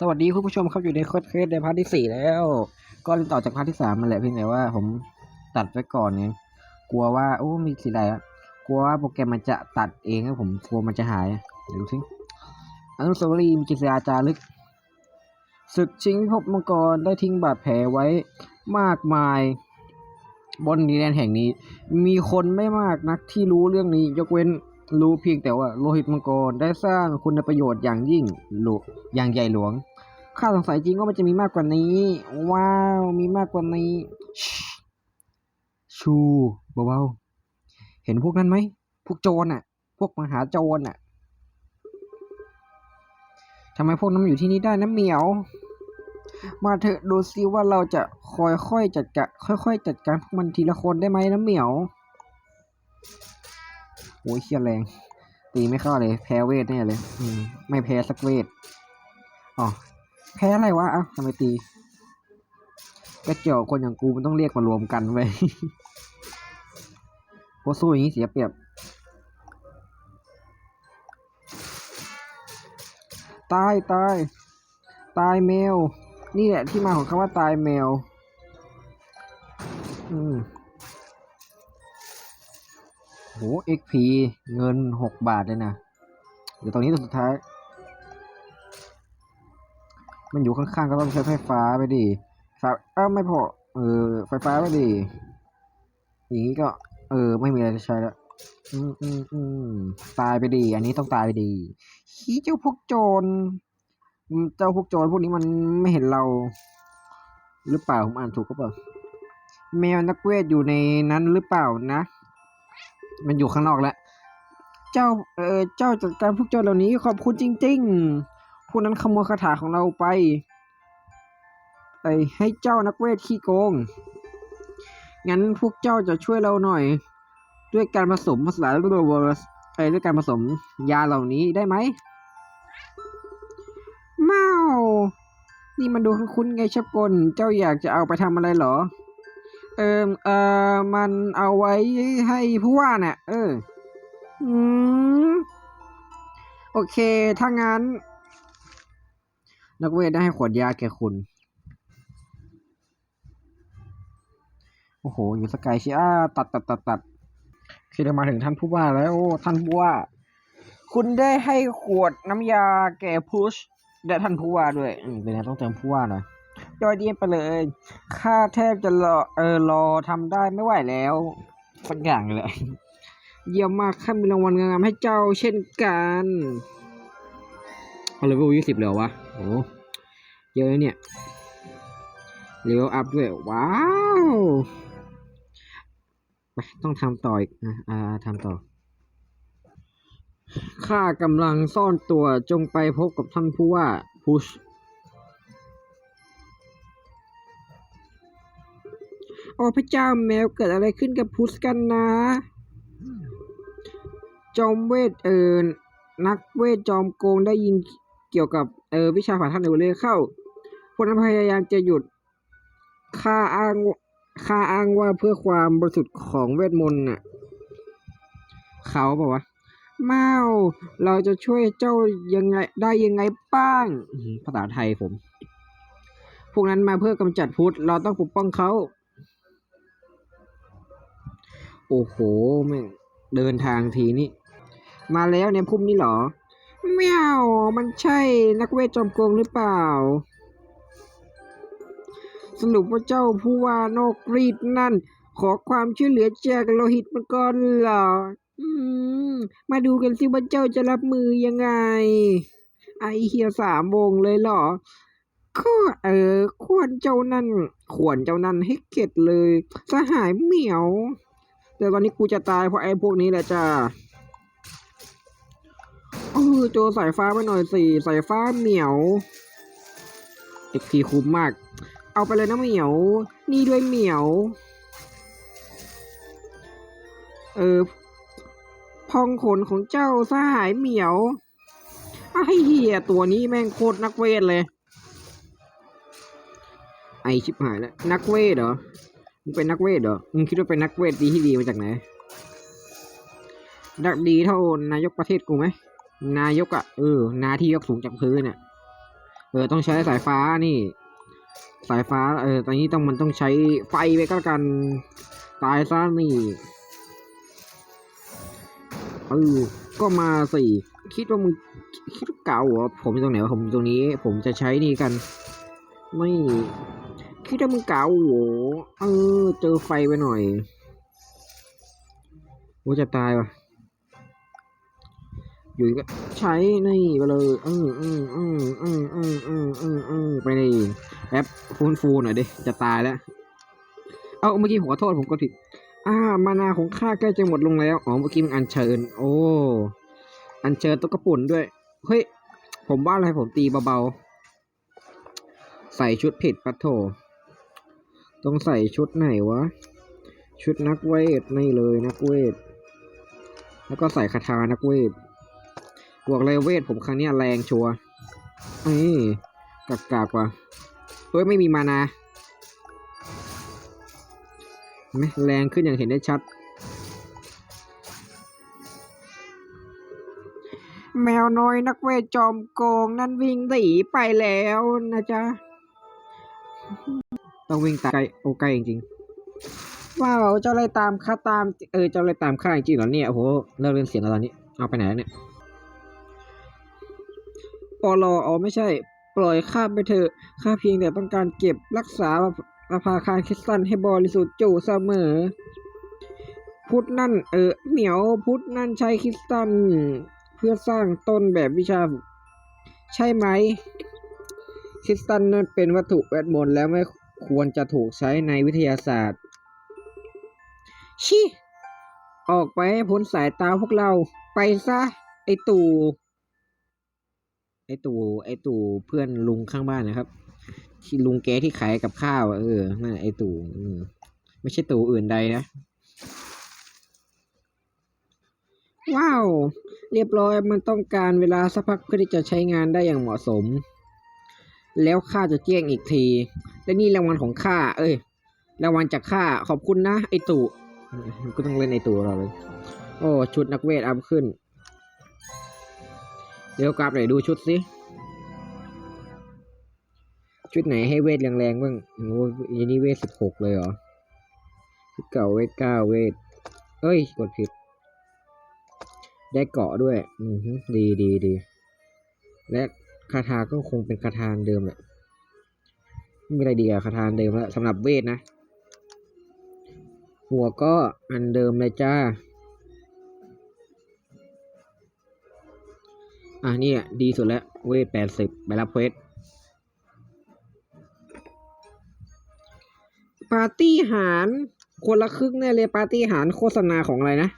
สวัสดีคุณผู้ชมครับอยู่ในโคดเคสในพาร์ทที่สี่แล้ว ก็ต่อจากพาร์ทที่สามมาแหละเพียงแต่ว่าผมตัดไว้ก่อนเนี่ยกลัวว่าโอ้มีสีอะไรอะกลัวว่าโปรแกรมมันจะตัดเองครับผมกลัวมันจะหายเดี๋ยวดูสิอนุสาวรีย์มีกิจยาจารึกศึกชิงพิภพมังกรได้ทิ้งบาดแผลไว้มากมาย บนดินแดนแห่งนี้ มีคนไม่มากนักที่รู้เรื่องนี้ยกเว้น รู้เพียงแต่ว่าโลหิตมังกรได้สร้างคุณประโยชน์อย่างยิ่งหลวอย่างใหญ่หลวง ข้าสงสัยจริงว่ามันจะมีมากกว่านี้ ว้าว มีมากกว่านี้ ชูเบาๆ เห็นพวกนั้นไหม พวกโจรน่ะ พวกมหาโจรน่ะทำไมพวกนั้นอยู่ที่นี่ได้นะเหมียว มาเถอะดูซิว่าเราจะค่อยๆจัดการค่อยๆจัดการพวกมันทีละคนได้ไหมนะเหมียว โอ้ยเคียแรง ตีไม่เข้าเลย แพ้เวทแน่เลย อืม ไม่แพ้สักเวท อ๋อ แพ้อะไรวะเอ้าทำไมตีกระจอกคนอย่างกูมันต้องเรียกมารวมกันไว้ยพราะสู้อย่างนี้เสียเปรียบ ตายตาย ตายแมว นี่แหละที่มาของคำว่าตายแมว อืม โห XP เงินหกบาทเลยนะ เดี๋ยวตรงนี้ตัวสุดท้าย มันอยู่ข้างๆก็ต้องใช้ไฟฟ้าไปดิไฟเออไม่พอ เออ ไฟฟ้าไปดิ อย่างนี้ก็ เออ ไม่มีอะไรจะใช้แล้ว อืมอืมอืมตายไปดี อันนี้ต้องตายไปดีขี้เจ้าพวกโจร เจ้าพวกโจรพวกนี้มันไม่เห็นเรา หรือเปล่า ผมอ่านถูกก็เปล่า แมวนักเวทอยู่ในนั้นหรือเปล่านะ มันอยู่ข้างนอกแล้ว เจ้า เออเจ้าจัดการพวกโจรเหล่านี้ขอบคุณจริง ๆ พวกนั้นขโมยคาถาของเราไปไอให้เจ้านักเวทขี้โกง งั้นพวกเจ้าจะช่วยเราหน่อย ด้วยการผสมผสานด้วยเวอร์สไอด้วยการผสมยาเหล่านี้ได้ไหมเมานี่มันดูคุ้นๆไงชับกลเจ้าอยากจะเอาไปทำอะไรเหรอ เออเออมันเอาไว้ให้ผู้ว่าน่ะเออ อืม โอเค ถ้างั้น นักเวทได้ให้ขวดยาแก่คุณ โอ้โห อยู่สกายเชียอ่าตัดตัดตัดตัดคือเรามาถึงท่านผู้ว่าแล้วโอ้ท่านผู้ว่า คุณได้ให้ขวดน้ำยาแก่พุชและท่านผู้ว่าด้วย อืมเป็นไงต้องเติมผู้ว่าหน่อย ยอดเยี่ยมไปเลย ข้าแทบจะรอเออรอทำได้ไม่ไหวแล้วสักอย่างเลย เยี่ยมมากข้ามีรางวัลงามๆให้เจ้าเช่นกันเอาเลเวลยี่สิบเลยวะโอ้เยอะเนี่ยเลเวลอัพด้วย ว้าวไปต้องทำต่ออีกนะอ่าทำต่อข้ากำลังซ่อนตัวจงไปพบกับท่านผู้ว่าพุช โอ้พระเจ้าแมวเกิดอะไรขึ้นกับพุชกันนะจอมเวทเออนักเวทจอมโกงได้ยินเกี่ยวกับเออวิชาผ่านท่านเอเวอเรเข้าพวกนั้นพยายามจะหยุดข้าอ้างข้าอ้างว่าเพื่อความบริสุทธิ์ของเวทมนต์น่ะ เขาบอกว่าเมาเราจะช่วยเจ้ายังไงได้ยังไงบ้างภาษาไทยผม พวกนั้นมาเพื่อกำจัดพุทธเราต้องปกป้องเขา โอ้โหแม่งเดินทางทีนี้ มาแล้วในพุ่มนี้เหรอแมวมันใช่นักเวทจอมโกงหรือเปล่า สรุปว่าเจ้าผู้ว่านกรีดนั่น ขอความช่วยเหลือจากโลหิตมังกรเหรออมมาดูกันสิว่าเจ้าจะรับมือยังไง ไอเฮียสามวงเลยเหรอก็เออควรเจ้านั่น ควรเจ้านั่นให้เข็ดเลย สหายเหมียว แต่ตอนนี้กูจะตายเพราะไอ้พวกนี้แหละจ้าเออโจสายฟ้าไปหน่อยสิสายฟ้าเหมียวเอ็กพีคุ้มมาก เอาไปเลยนะเหมียว นี่ด้วยเหมียว เออ พองขนของเจ้าสหายเหมียวไอ้เหี้ยตัวนี้แม่งโคตรนักเวทเลย ไอชิบหายแล้ว นักเวทเหรอ มึงเป็นนักเวทเหรอ มึงคิดว่าเป็นนักเวทดีที่ดีมาจากไหน นักดีเท่านายกประเทศกูไหม นายกอะเออ นาที่ยกสูงจากพื้นเนี่ย เออ ต้องใช้สายฟ้านี่ สายฟ้า เออ ตอนนี้ต้องมันต้องใช้ไฟไปก็กัน ตายซะนี่ เออ ก็มาสิคิดว่ามึงคิดเก่าเหรอผมอยู่ตรงไหนวะผมอยู่ตรงนี้ ผมจะใช้นี่กัน ไม่ คิดว่ามึงก่าเหรอเออ เจอไฟไปหน่อยโอ้จะตายว่ะ อยู่ก็ใช้นี่ไปเลยอืมอืมอืมอืมอืมอืมอืมอืมไปเลยแอปฟูนฟูหน่อยดิ จะตายแล้ว เอาเมื่อกี้ผมขอโทษผมก็ผิด อ่า มานาของข้าใกล้จะหมดลงแล้ว อ๋อ เมื่อกี้มันอัญเชิญ โอ้ อัญเชิญตุ๊กปุ่นด้วย เฮ้ย ผมว่าอะไรผมตีเบาๆ ใส่ชุดผิดปะโถ ต้องใส่ชุดไหนวะ ชุดนักเวทนี่เลยนักเวท แล้วก็ใส่คาถานักเวทบวกเลยเวทผมครั้งนี้แรงชัวร์นี่กากากว่ะเฮ้ยไม่มีมานาไหมแรงขึ้นอย่างเห็นได้ชัด แมวน้อยนักเวทจอมโกง นั่นวิ่งหนีไปแล้วนะจ๊ะ ต้องวิ่งตามไกลโอ้ไกลจริงๆว้าวเจ้าอะไรตามข้าตามเออเจ้าอะไรตามข้าจริงเหรอเนี่ยโอ้โหเลิกเล่นเสียงแล้วตอนนี้เอาไปไหนแล้วเนี่ยปลออ๋อไม่ใช่ ปล่อยข้าไปเถอะข้าเพียงแต่ต้องการเก็บรักษาประภาคารคริสตันให้บริสุทธิ์อยู่เสมอ พุทธนั่นเออเหมียวพุทธนั่นใช้คริสตันเพื่อสร้างต้นแบบวิชา ใช่ไหมคริสตันนั้นเป็นวัตถุเวทมนต์แล้วไม่ ควรจะถูกใช้ในวิทยาศาสตร์ ชิออกไปให้พ้นสายตาพวกเราไปซะ ไอตู่ไอตู่ไอตู่เพื่อนลุงข้างบ้านนะครับ ที่ลุงแกที่ขายกับข้าวเออนั่นไอตู่ไม่ใช่ตู่อื่นใดนะ ว้าว เรียบร้อยมันต้องการเวลาสักพักเพื่อที่จะใช้งานได้อย่างเหมาะสม แล้วข้าจะแจ้งอีกที และนี่รางวัลของข้า เอ้ย รางวัลจากข้า ขอบคุณนะ ไอตู่ก็ต้องเล่นไอตู่เราเลย โอ้ ชุดนักเวทอัพขึ้น เดี๋ยวกราบหน่อยดูชุดสิ ชุดไหนให้เวทแรงๆบ้างโอ้ยนนี้เวทสิบหกเลยเหรอชุดเก่าเวทเก้าเวท เอ้ย กดผิด ได้เกาะด้วย อือฮึดีดีดีและ คาถาก็คงเป็นคาถาเดิมแหละไม่มีอะไรดีอะคาถาเดิมแล้วสำหรับเวทนะ หัวก็อันเดิมเลยจ้า อะนี่ยดีสุดแล้ว เวทแปดสิบไปรับเวสปาร์ตี้หารคนละครึ่งแน่เลยปาร์ตี้หารโฆษณาของอะไรนะ